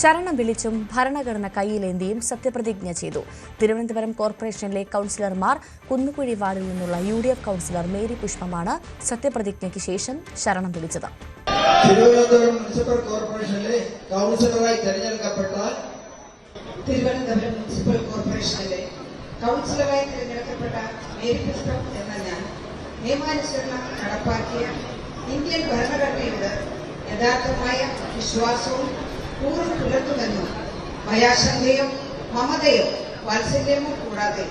ശരണം വിളിച്ചും ഭരണഘടന കയ്യിലേന്തിയും സത്യപ്രതിജ്ഞ ചെയ്തു. തിരുവനന്തപുരം കോർപ്പറേഷനിലെ കൗൺസിലർമാർ കുന്നുകുഴി വാർഡിൽ നിന്നുള്ള U D F councillor Mary പുഷ്പമാണ് സത്യപ്രതിജ്ഞയ്ക്ക് ശേഷം ശരണം വിളിച്ചത്. തിരുവനന്തപുരം മുനിസിപ്പൽ കോർപ്പറേഷനിലെ കൗൺസിലറായി തിരുവനന്തപുരം കോർപ്പറേഷനിലെ കൗൺസിലറായി തിരഞ്ഞെടുക്കപ്പെട്ട മേരി പുഷ്പം എന്ന ഞാൻ നിയമാനുസരണം നടപ്പാക്കിയ ഇന്ത്യൻ ഭരണഘടനയുടെ യഥാർത്ഥമായ വിശ്വാസവും കൂറും പുലർത്തുമെന്നും ഭയാശങ്കയോ മമതയോ വാത്സല്യമോ കൂടാതെ.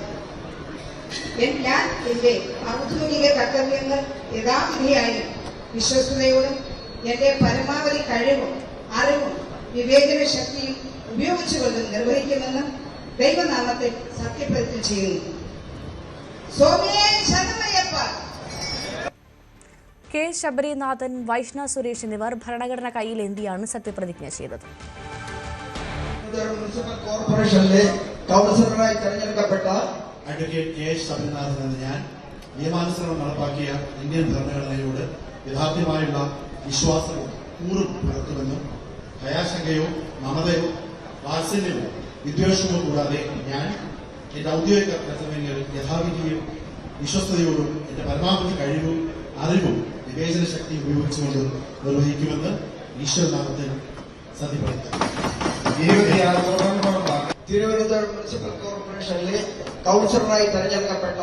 ഞാൻ എന്റെ ഔദ്യോഗിക കർത്തവ്യങ്ങൾ യഥാവിധിയായി വിശ്വസ്തയോടും എന്റെ പരമാവധി കഴിവും അറിവും വിവേചന ശക്തിയും ഉപയോഗിച്ചുകൊണ്ട് നിർവഹിക്കുമെന്ന് ദൈവനാമത്തിൽ സത്യപ്രതിജ്ഞ ചെയ്യുന്നു. സ്വാമിയെ ശരണമയ്യപ്പ കെ ശബരിനാഥൻ വൈഷ്ണവ് സുരേഷ് എന്നിവർ ഭരണഘടന കയ്യിലേന്തിയാണ് സത്യപ്രതിജ്ഞ ചെയ്തത്? മുനിസിപ്പൽ കോർപ്പറേഷനിലെ കൗൺസിലറായി തെരഞ്ഞെടുക്കപ്പെട്ട അഡ്വക്കേറ്റ് കെ ശബരിനാഥൻ എന്ന ഞാൻ നിയമാനുസരണം നടപ്പാക്കിയ ഇന്ത്യൻ ഭരണഘടനയോട് യഥാർത്ഥമായുള്ള വിശ്വാസവും കൂറും പുലർത്തുമെന്നും ഭയാശങ്കയോ മമതയോ വാത്സല്യമോ വിദ്വേഷമോ കൂടാതെ ഞാൻ എന്റെ ഔദ്യോഗിക പ്രസംഗങ്ങൾ യഥാവിധിയും വിശ്വസ്തയോടും എന്റെ പരമാവധി കഴിവും അറിവും വിവേചന ശക്തി ഉപയോഗിച്ചുകൊണ്ട് നിർവഹിക്കുമെന്ന് ഈശ്വരനാമത്തിൽ തിരുവനന്തപുരം മുനിസിപ്പൽ കോർപ്പറേഷനിലെ കൗൺസിലറായി തെരഞ്ഞെടുക്കപ്പെട്ട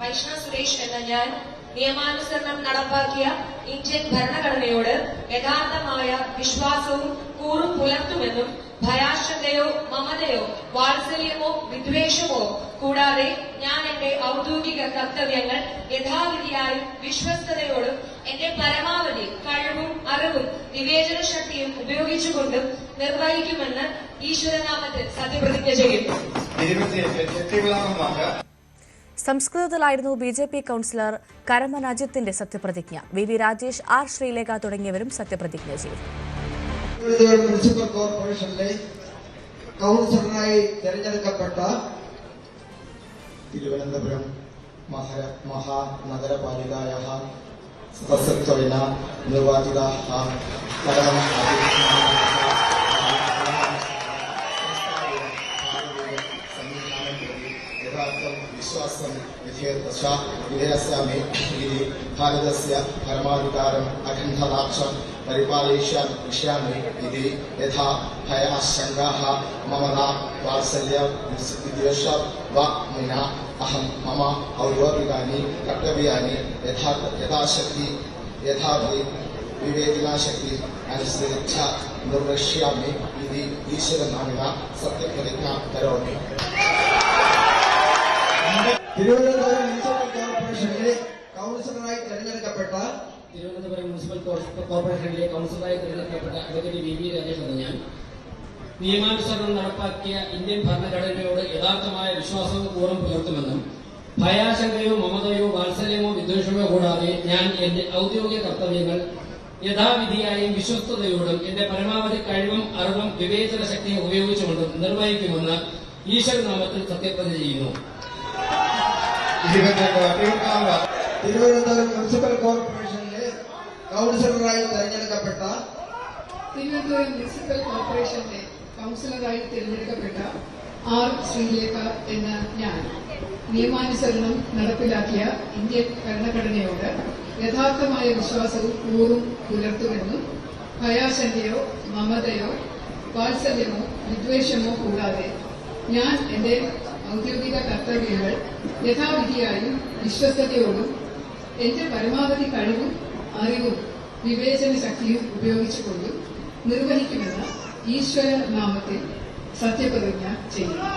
വൈഷ്ണവ് സുരേഷ് എന്ന ഞാൻ നിയമാനുസരണം നടപ്പാക്കിയ ഇന്ത്യൻ ഭരണഘടനയോട് യഥാർത്ഥമായ വിശ്വാസവും കൂറും പുലർത്തുമെന്നും ഭയാശങ്കയോ മമതയോ വാത്സല്യമോ വിദ്വേഷമോ കൂടാതെ ഞാൻ എന്റെ ഔദ്യോഗിക കർത്തവ്യങ്ങൾ യഥാവിധിയായി വിശ്വസ്തയോടും എന്റെ പരമാവധി കഴിവും അറിവും വിവേചന ശക്തിയും ഉപയോഗിച്ചുകൊണ്ട് നിർവഹിക്കുമെന്ന് ഈശ്വരനാമത്തിൽ സത്യപ്രതിജ്ഞ ചെയ്യുന്നു. സംസ്കൃതത്തിലായിരുന്നു B J P councillor Karaman അജിത്തിന്റെ സത്യപ്രതിജ്ഞ. V V Rajesh R Sreelekha തുടങ്ങിയവരും സത്യപ്രതിജ്ഞ ചെയ്തു. മുനിസിപ്പൽ കോർപ്പറേഷനിലെ കൗൺസിലറായി തെരഞ്ഞെടുക്കപ്പെട്ട തിരുവനന്തപുരം മഹര മഹാനഗരപാലികായാः सदस्यत्वेन निर्वाचिताः विश्वास विजयदश भारत इति भारतस्य परमाधिकारम् अखण्डराक्षं परिपालयिष्या इष्यामि इति ममता मम औद्योगिकानि कर्तव्यानि यथा यथाशक्ति यथा विवेचनाशक्ति അനുസരിച്ച് നിർവഹിഷ്യാമി തിരുവനന്തപുരം മുനിസിപ്പൽ കോർപ്പറേഷനിലെ കൗൺസിലറായി തെരഞ്ഞെടുക്കപ്പെട്ട തിരുവനന്തപുരം മുനിസിപ്പൽ കോർപ്പ- കോർപ്പറേഷനിലെ കൗൺസിലറായി തിരഞ്ഞെടുക്കപ്പെട്ട അഡ്വക്കേറ്റ് വി വി രാജേഷ് ഞാൻ നിയമാനുസരണം നടപ്പാക്കിയ ഇന്ത്യൻ ഭരണഘടനയോട് യഥാർത്ഥമായ വിശ്വാസവും കൂറും പുലർത്തുമെന്നും ഭയാശങ്കയോ മമതയോ വാത്സല്യമോ വിദ്വേഷമോ കൂടാതെ ഞാൻ എന്റെ ഔദ്യോഗിക കർത്തവ്യങ്ങൾ യഥാവിധിയായും വിശ്വസ്തയോടും എന്റെ പരമാവധി കഴിവും അറിവും വിവേചന ശക്തിയും ഉപയോഗിച്ചുകൊണ്ടും നിർവഹിക്കുമെന്ന് ഈശ്വരനാമത്തിൽ സത്യപ്രതിജ്ഞ ചെയ്യുന്നു. തിരുവനന്തപുരം മുനിസിപ്പൽ കോർപ്പറേഷനിലെ കൗൺസിലറായി തെരഞ്ഞെടുക്കപ്പെട്ട തിരുവനന്തപുരം മുനിസിപ്പൽ കോർപ്പറേഷനിലെ കൗൺസിലറായി തിരഞ്ഞെടുക്കപ്പെട്ട ആർ ശ്രീലേഖ എന്ന ഞാൻ. നിയമാനുസരണം നടപ്പിലാക്കിയ ഇന്ത്യൻ ഭരണഘടനയോട് യഥാർത്ഥമായ വിശ്വാസവും കൂറും പുലർത്തുമെന്നും ഭയാശങ്കയോ മമതയോ വാത്സല്യമോ വിദ്വേഷമോ കൂടാതെ ഞാൻ എന്റെ ഔദ്യോഗിക കർത്തവ്യങ്ങൾ യഥാവിധിയായും വിശ്വസ്തയോടും എന്റെ പരമാവധി കഴിവും അറിവും വിവേചന ശക്തിയും ഉപയോഗിച്ചുകൊണ്ട് നിർവഹിക്കുമെന്ന് ഈശ്വര നാമത്തിൽ സത്യപ്രതിജ്ഞ ചെയ്യുന്നു.